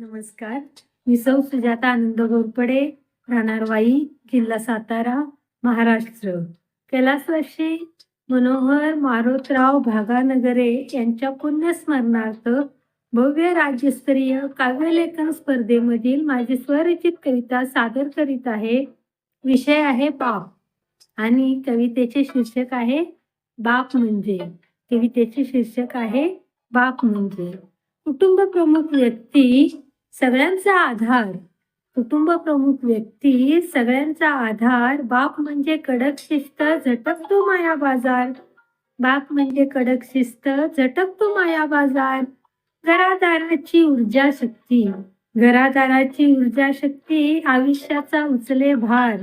नमस्कार. मी सौ सुजाता आनंद घोरपडे राहणारवाई जिल्हा सातारा महाराष्ट्र. कैलासवाशी मनोहर मारोतराव भागानगरे यांच्या पुण्यस्मरणार्थ भव्य राज्यस्तरीय काव्यलेखन स्पर्धेमधील माझी स्वरचित कविता सादर करीत आहे. विषय आहे बाप आणि कवितेचे शीर्षक आहे बाप म्हणजे. कवितेचे शीर्षक आहे बाप म्हणजे. कुटुंब प्रमुख व्यक्ती सगळ्यांचा आधार. कुटुंब प्रमुख व्यक्ती सगळ्यांचा आधार. बाप म्हणजे कडक शिस्त झटकतो माया बाजार. बाप म्हणजे कडक शिस्त झटकतो माया बाजार. घरादाराची ऊर्जा शक्ती घरादाराची ऊर्जा शक्ती आयुष्याचा उचले भार.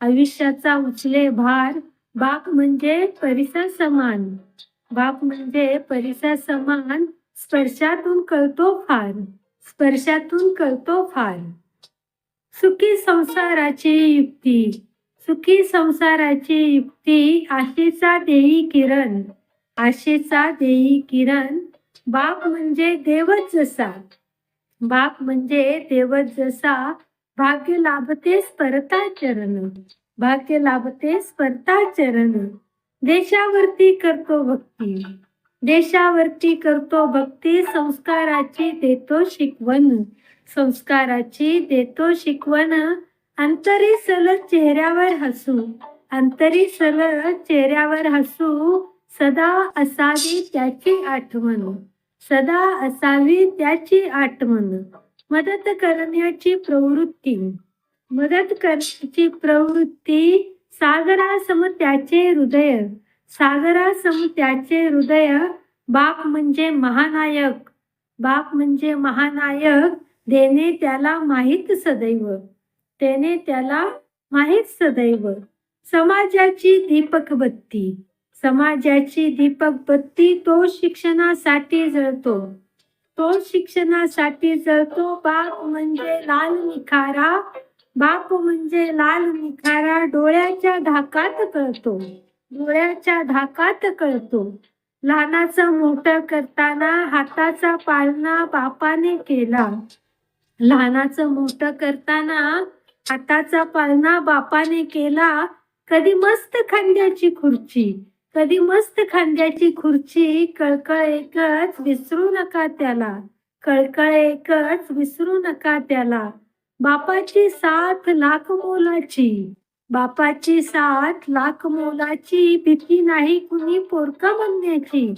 आयुष्याचा उचले भार. बाप म्हणजे परिसर समान. बाप म्हणजे परिसर समान. स्पर्शातून कळतो फार. स्पर्शातून कळतो फार. सुखी संसाराची युक्ती सुखी संसाराची युक्ती आशेचा देई किरण आशेचा देई किरण बाप म्हणजे देवच जसा. बाप म्हणजे देवच जसा भाग्य लाभते स्पर्धा चरण भाग्य लाभते स्पर्धा चरण. देशावरती करतो भक्ती. देशावरती करतो भक्ती संस्काराची देतो शिकवण. संस्काराची देतो शिकवण. अंतरी सलग चेहऱ्यावर हसू. अंतरी सलग चेहऱ्यावर हसू. सदा असावी त्याची आठवण. सदा असावी त्याची आठवण. मदत करण्याची प्रवृत्ती. मदत करण्याची प्रवृत्ती सागरासम त्याचे हृदय. सागरासम त्याचे हृदय बाप म्हणजे महानायक. बाप म्हणजे महानायक. देणे त्याला माहीत सदैव. त्याने त्याला माहीत सदैव. समाजाची दीपक बत्ती समाजाची दीपक बत्ती तो शिक्षणासाठी जळतो. तो शिक्षणासाठी जळतो. बाप म्हणजे लाल निखारा. बाप म्हणजे लाल निखारा डोळ्याच्या धाकात कळतो. डोळ्याच्या धाकात कळतो. लहानाचं मोठं करताना हाताचा पाळणा बापाने केला. लहानाचं मोठं करताना हाताचा पाळणा बापाने केला. कधी मस्त खांद्याची खुर्ची कधी मस्त खांद्याची खुर्ची कळकळ एकच विसरू नका त्याला कळकळ एकच विसरू नका त्याला. बापाची साथ लाख मोलाची. बापाची साथ लाख मोलाची भीती नाही कुणी पोरका म्हणण्याची.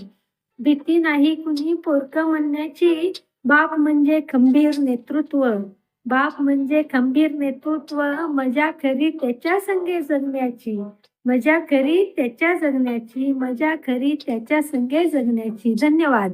भीती नाही कुणी पोरका म्हणण्याची. बाप म्हणजे खंबीर नेतृत्व. बाप म्हणजे खंबीर नेतृत्व. मजा खरी त्याच्या संगे जगण्याची. मजा खरी त्याच्या जगण्याची. मजा खरी त्याच्या संगे जगण्याची. धन्यवाद.